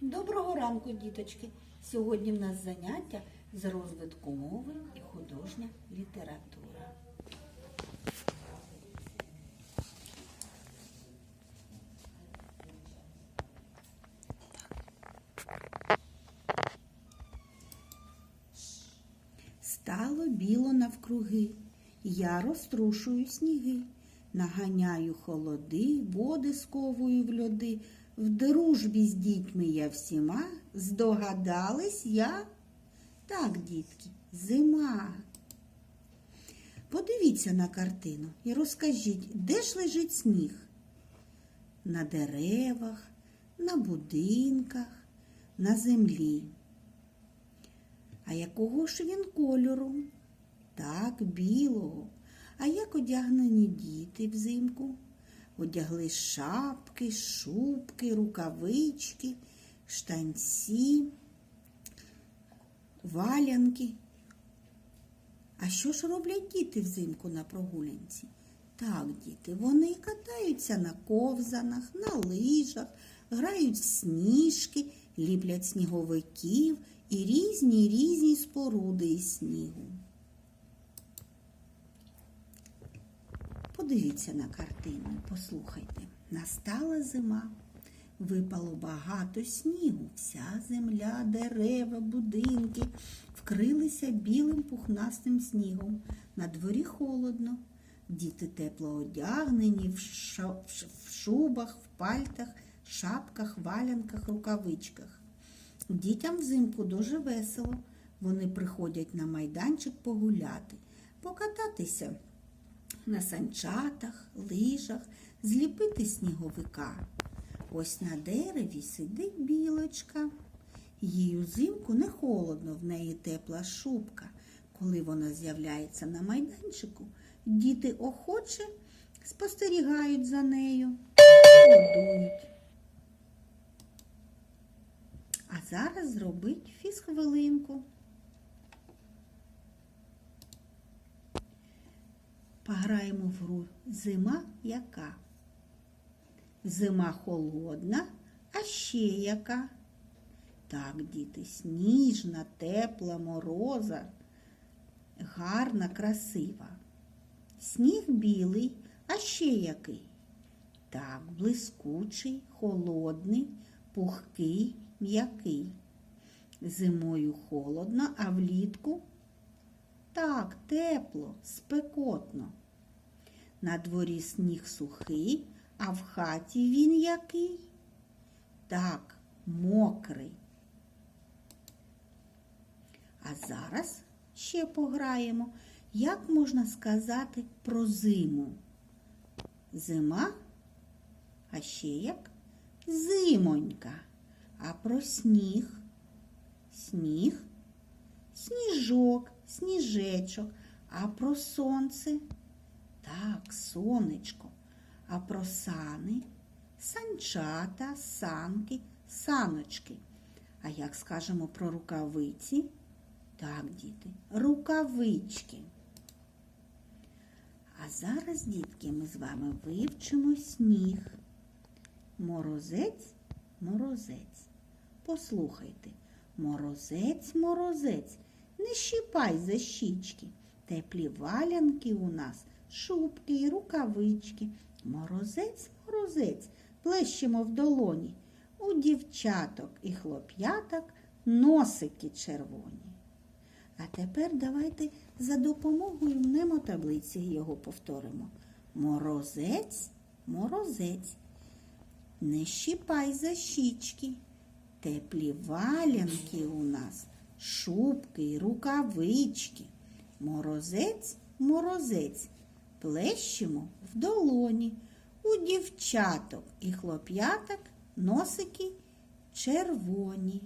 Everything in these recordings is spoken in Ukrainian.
Доброго ранку, діточки! Сьогодні в нас заняття з розвитку мови і художня література. Стало біло навкруги, я розтрушую сніги, наганяю холоди, води сковую в льоди. В дружбі з дітьми я всіма, здогадались я. Так, дітки, зима. Подивіться на картину і розкажіть, де ж лежить сніг? На деревах, на будинках, на землі. А якого ж він кольору? Так, білого. А як одягнені діти взимку? Одягли шапки, шубки, рукавички, штанці, валянки. А що ж роблять діти взимку на прогулянці? Так, діти, вони катаються на ковзанах, на лижах, грають в сніжки, ліплять сніговиків і різні різні споруди із снігу. Подивіться на картину, послухайте. Настала зима. Випало багато снігу. Вся земля, дерева, будинки вкрилися білим пухнастим снігом. На дворі холодно. Діти тепло одягнені в, шубах, в пальтах, шапках, валянках, рукавичках. Дітям взимку дуже весело. Вони приходять на майданчик погуляти, покататися на санчатах, лижах, зліпити сніговика. Ось на дереві сидить білочка. Їй узимку не холодно, в неї тепла шубка. Коли вона з'являється на майданчику, діти охоче спостерігають за нею, годують. А зараз зробить фізхвилинку. Пограємо в гру зима яка? Зима холодна, а ще яка? Так, діти, сніжна, тепла, мороза, гарна, красива. Сніг білий, а ще який? Так, блискучий, холодний, пухкий, м'який. Зимою холодно, а влітку так, тепло, спекотно. На дворі сніг сухий, а в хаті він який? Так, мокрий. А зараз ще пограємо, як можна сказати про зиму. Зима, а ще як зимонька. А про сніг. Сніг сніжок, сніжечок, а про сонце так, сонечко, а про сани, санчата, санки, саночки. А як скажемо про рукавиці? Так, діти, рукавички. А зараз, дітки, ми з вами вивчимо сніг. Морозець, морозець. Послухайте, морозець, морозець, не щіпай за щічки. Теплі валянки у нас, шубки і рукавички. Морозець, морозець, плещемо в долоні. У дівчаток і хлоп'яток носики червоні. А тепер давайте за допомогою мнемотаблиці його повторимо. Морозець, морозець. Не щіпай за щічки. Теплі валянки у нас, шубки й рукавички. Морозець, морозець, плещемо в долоні. У дівчаток і хлоп'яток носики червоні.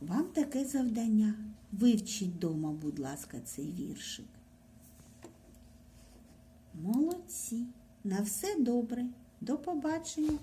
Вам таке завдання. Вивчіть дома, будь ласка, цей віршик. Молодці. На все добре. До побачення.